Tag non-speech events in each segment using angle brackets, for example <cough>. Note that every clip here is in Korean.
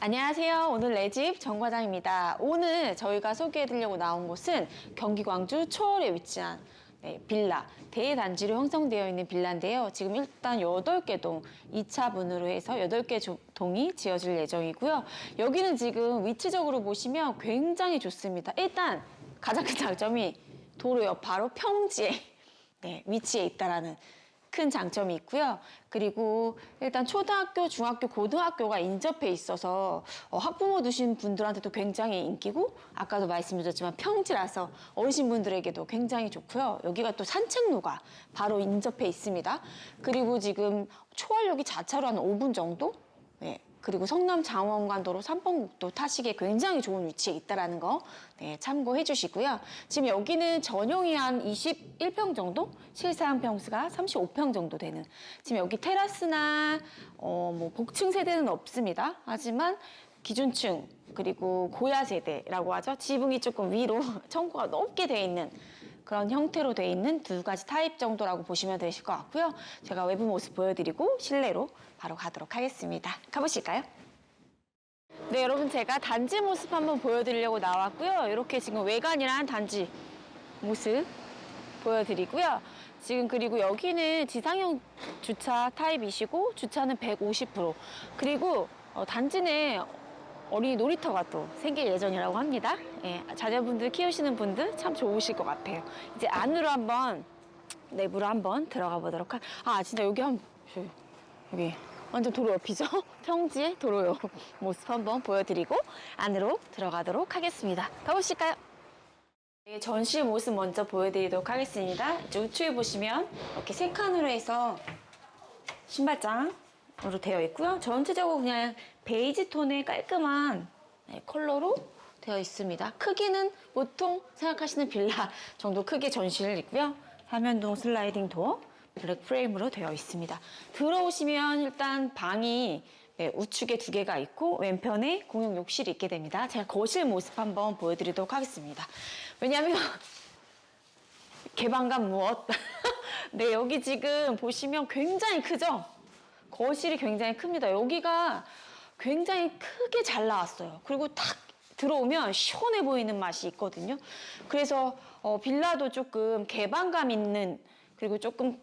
안녕하세요. 오늘 내집 정과장입니다. 오늘 저희가 소개해드리려고 나온 곳은 경기 광주 초월에 위치한 네, 빌라, 대단지로 형성되어 있는 빌라인데요. 지금 일단 8개 동, 2차 분으로 해서 8개 조- 동이 지어질 예정이고요. 여기는 지금 위치적으로 보시면 굉장히 좋습니다. 일단 가장 큰 장점이 도로 옆 바로 평지에 네, 위치해 있다라는 큰 장점이 있고요. 그리고 일단 초등학교, 중학교, 고등학교가 인접해 있어서 어, 학부모 두신 분들한테도 굉장히 인기고 아까도 말씀드렸지만 평지라서 어르신분들에게도 굉장히 좋고요. 여기가 또 산책로가 바로 인접해 있습니다. 그리고 지금 초월역이 자차로 한 5분 정도? 네. 그리고 성남 장원관도로 3번 국도 타시기에 굉장히 좋은 위치에 있다라는 거 네, 참고해 주시고요. 지금 여기는 전용이 한 21평 정도, 실사용 평수가 35평 정도 되는 지금 여기 테라스나 어, 뭐 복층 세대는 없습니다. 하지만 기준층 그리고 고야 세대라고 하죠. 지붕이 조금 위로 <laughs> 청구가 높게 돼 있는 그런 형태로 돼 있는 두 가지 타입 정도라고 보시면 되실 것 같고요. 제가 외부 모습 보여드리고 실내로 바로 가도록 하겠습니다. 가보실까요? 네, 여러분 제가 단지 모습 한번 보여드리려고 나왔고요. 이렇게 지금 외관이랑 단지 모습 보여드리고요. 지금 그리고 여기는 지상형 주차 타입이시고 주차는 150% 그리고 어, 단지 내 어린이 놀이터가 또 생길 예정이라고 합니다. 예, 자녀분들 키우시는 분들 참 좋으실 것 같아요. 이제 안으로 한번 내부로 한번 들어가 보도록 할. 아 진짜 여기 한 여기, 완전 도로 옆이죠? <laughs> 평지의 도로 옆 모습 한번 보여드리고 안으로 들어가도록 하겠습니다. 가보실까요? 네, 전시 모습 먼저 보여드리도록 하겠습니다. 우측에 보시면 이렇게 세 칸으로 해서 신발장 으로 되어 있고요. 전체적으로 그냥 베이지 톤의 깔끔한 네, 컬러로 되어 있습니다. 크기는 보통 생각하시는 빌라 정도 크기 전시를 있고요. 화면동 슬라이딩 도어 블랙 프레임으로 되어 있습니다. 들어오시면 일단 방이 네, 우측에 두 개가 있고 왼편에 공용 욕실이 있게 됩니다. 제가 거실 모습 한번 보여드리도록 하겠습니다. 왜냐하면 <laughs> 개방감 무엇? <laughs> 네, 여기 지금 보시면 굉장히 크죠? 거실이 굉장히 큽니다. 여기가 굉장히 크게 잘 나왔어요. 그리고 탁 들어오면 시원해 보이는 맛이 있거든요. 그래서 어, 빌라도 조금 개방감 있는 그리고 조금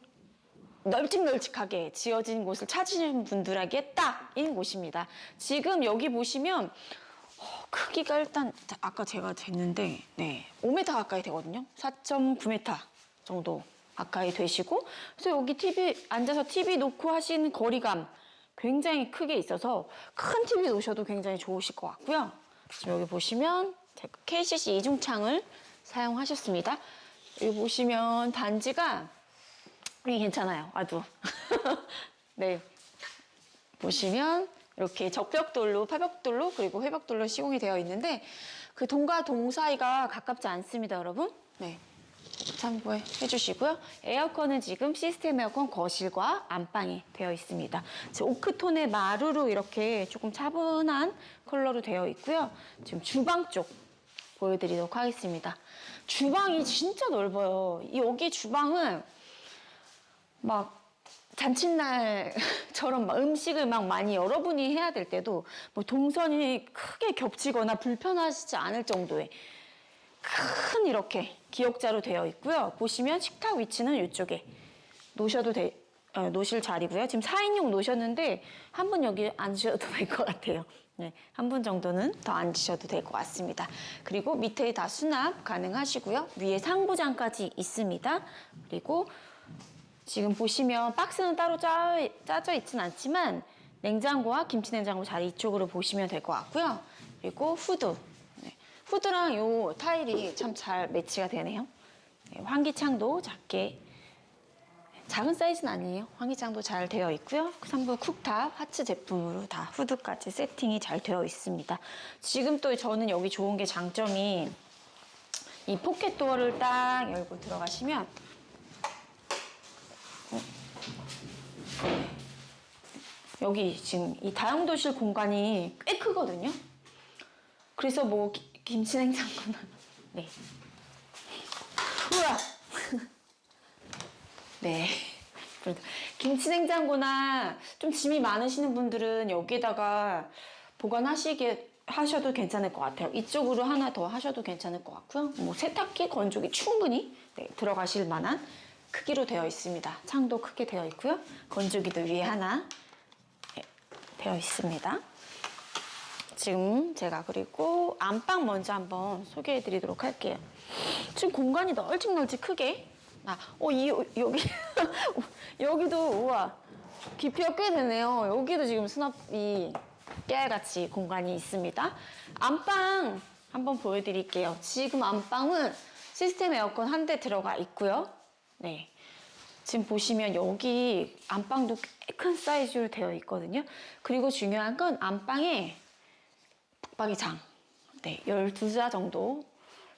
널찍널찍하게 지어진 곳을 찾으시는 분들에게 딱인 곳입니다. 지금 여기 보시면 어, 크기가 일단 아까 제가 쟀는데 네 5m 가까이 되거든요. 4.9m 정도 가까이 되시고 그래서 여기 TV 앉아서 TV 놓고 하시는 거리감 굉장히 크게 있어서 큰 TV 놓으셔도 굉장히 좋으실 것 같고요. 지금 여기 보시면 KCC 이중창을 사용하셨습니다. 여기 보시면 단지가 이게 괜찮아요. 아주. <laughs> 네. 보시면 이렇게 적벽돌로, 파벽돌로, 그리고 회벽돌로 시공이 되어 있는데 그 동과 동 사이가 가깝지 않습니다, 여러분. 네. 참고해 주시고요. 에어컨은 지금 시스템 에어컨 거실과 안방에 되어 있습니다. 오크톤의 마루로 이렇게 조금 차분한 컬러로 되어 있고요. 지금 주방 쪽 보여드리도록 하겠습니다. 주방이 진짜 넓어요. 이 여기 주방은 막 잔칫날처럼 막 음식을 막 많이 여러분이 해야 될 때도 뭐 동선이 크게 겹치거나 불편하시지 않을 정도의 큰 이렇게 기역자로 되어 있고요. 보시면 식탁 위치는 이쪽에 놓으셔도 돼, 어, 놓으실 자리고요. 지금 4인용 놓으셨는데 한 분 여기 앉으셔도 <laughs> 될 것 같아요. 네, 한 분 정도는 더 앉으셔도 될 것 같습니다. 그리고 밑에 다 수납 가능하시고요. 위에 상부장까지 있습니다. 그리고 지금 보시면 박스는 따로 짜, 짜져 있진 않지만 냉장고와 김치 냉장고 자리 이쪽으로 보시면 될 것 같고요. 그리고 후드. 네, 후드랑 요 타일이 참 잘 매치가 되네요. 네, 환기창도 작게 작은 사이즈는 아니에요. 환기창도 잘 되어 있고요. 3부 쿡탑 하츠 제품으로 다 후드까지 세팅이 잘 되어 있습니다. 지금 또 저는 여기 좋은 게 장점이 이 포켓 도어를 딱 열고 들어가시면 여기 지금 이 다용도실 공간이 꽤 크거든요. 그래서 뭐 기- 김치 냉장고나 네. 우와. <laughs> 네. 김치 냉장고나 좀 짐이 많으시는 분들은 여기다가 보관하시게 하셔도 괜찮을 것 같아요. 이쪽으로 하나 더 하셔도 괜찮을 것 같고요. 뭐 세탁기, 건조기 충분히 네, 들어가실 만한 크기로 되어 있습니다. 창도 크게 되어 있고요. 건조기도 위에 하나 네, 되어 있습니다. 지금 제가 그리고 안방 먼저 한번 소개해 드리도록 할게요. 지금 공간이 널찍널찍 크게 아, 어, 이, 여기, <laughs> 여기도, 우와, 깊이가 꽤 되네요. 여기도 지금 수납이 깨알같이 공간이 있습니다. 안방 한번 보여드릴게요. 지금 안방은 시스템 에어컨 한 대 들어가 있고요. 네. 지금 보시면 여기 안방도 꽤 큰 사이즈로 되어 있거든요. 그리고 중요한 건 안방에 북박이장, 네, 12자 정도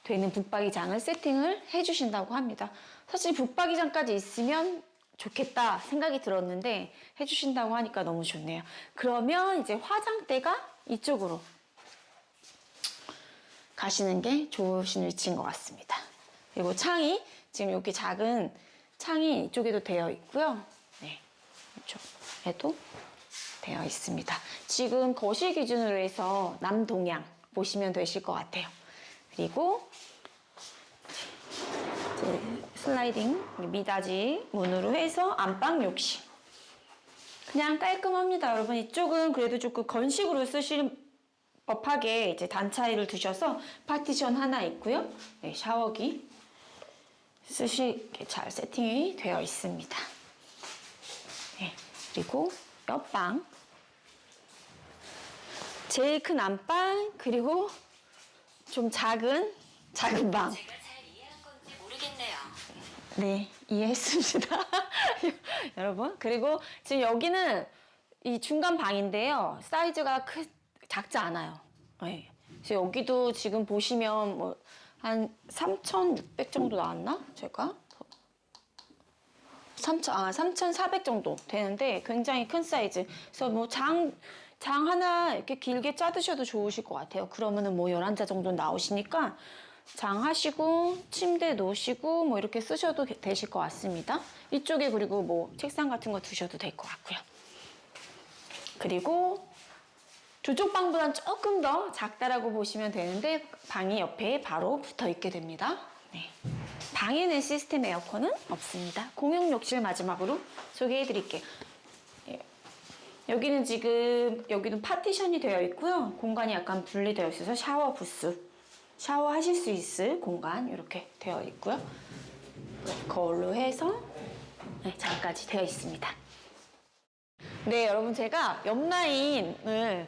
되는 북박이장을 세팅을 해주신다고 합니다. 사실 북박이장까지 있으면 좋겠다 생각이 들었는데 해주신다고 하니까 너무 좋네요. 그러면 이제 화장대가 이쪽으로 가시는 게 좋으신 위치인 것 같습니다. 그리고 창이 지금 여기 작은 창이 이쪽에도 되어 있고요. 네, 이쪽에도 되어 있습니다. 지금 거실 기준으로 해서 남동향 보시면 되실 것 같아요. 그리고 슬라이딩 미닫이 문으로 해서 안방 욕실. 그냥 깔끔합니다, 여러분. 이쪽은 그래도 조금 건식으로 쓰실 법하게 이제 단차이를 두셔서 파티션 하나 있고요. 네, 샤워기 쓰시게 잘 세팅이 되어 있습니다. 네, 그리고 옆방 제일 큰 안방 그리고 좀 작은 작은 방. 제가 잘 이해한 건지 모르겠네요. 네, 이해했습니다. <laughs> 여러분. 그리고 지금 여기는 이 중간 방인데요. 사이즈가 크, 작지 않아요. 네. 그래서 여기도 지금 보시면 뭐 한 3,600 정도 나왔나? 제가? 3,000, 아, 3,400 정도 되는데 굉장히 큰 사이즈. 그래서 뭐 장, 장 하나 이렇게 길게 짜드셔도 좋으실 것 같아요. 그러면은 뭐 11자 정도 나오시니까 장 하시고 침대 놓으시고 뭐 이렇게 쓰셔도 게- 되실 것 같습니다. 이쪽에 그리고 뭐 책상 같은 거 두셔도 될 것 같고요. 그리고 저쪽 방보단 조금 더 작다라고 보시면 되는데 방이 옆에 바로 붙어 있게 됩니다. 네. 방에는 시스템 에어컨은 없습니다. 공용 욕실 마지막으로 소개해 드릴게요. 예. 여기는 지금 여기는 파티션이 되어 있고요. 공간이 약간 분리되어 있어서 샤워 부스, 샤워하실 수 있을 공간 이렇게 되어 있고요. 거울로 해서 네, 장까지 되어 있습니다. 네, 여러분 제가 옆 라인을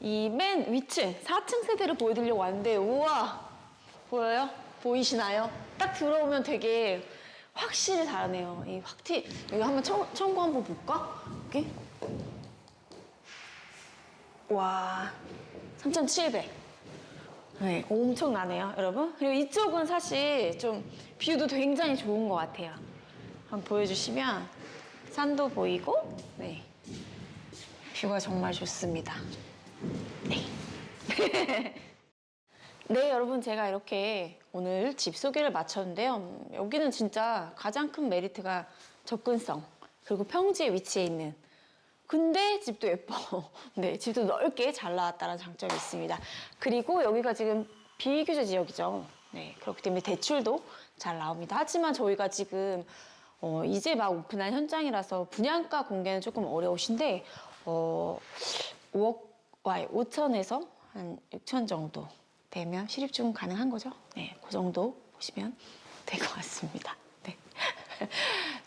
이 맨 위층 4층 세대를 보여드리려고 왔는데 우와 보여요? 보이시나요? 딱 들어오면 되게 확실히 다르네요. 이 확티 여기 한번 청, 청구 한번 볼까? 여기 와 3,700. 네, 엄청나네요, 여러분. 그리고 이쪽은 사실 좀 뷰도 굉장히 좋은 것 같아요. 한번 보여주시면 산도 보이고, 네. 뷰가 정말 좋습니다. 네. <laughs> 네, 여러분 제가 이렇게 오늘 집 소개를 마쳤는데요. 음, 여기는 진짜 가장 큰 메리트가 접근성 그리고 평지에 위치해 있는 근데 집도 예뻐. <laughs> 네, 집도 넓게 잘 나왔다는 장점이 있습니다. 그리고 여기가 지금 비규제 지역이죠. 네, 그렇기 때문에 대출도 잘 나옵니다. 하지만 저희가 지금 어, 이제 막 오픈한 현장이라서 분양가 공개는 조금 어려우신데 어, 5억, 와 5천에서 한 6천 정도 되면 실입 주금 가능한 거죠. 네, 그 정도 보시면 될 것 같습니다. 네. <laughs>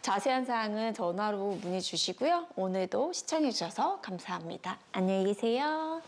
자세한 사항은 전화로 문의 주시고요. 오늘도 시청해 주셔서 감사합니다. 안녕히 계세요.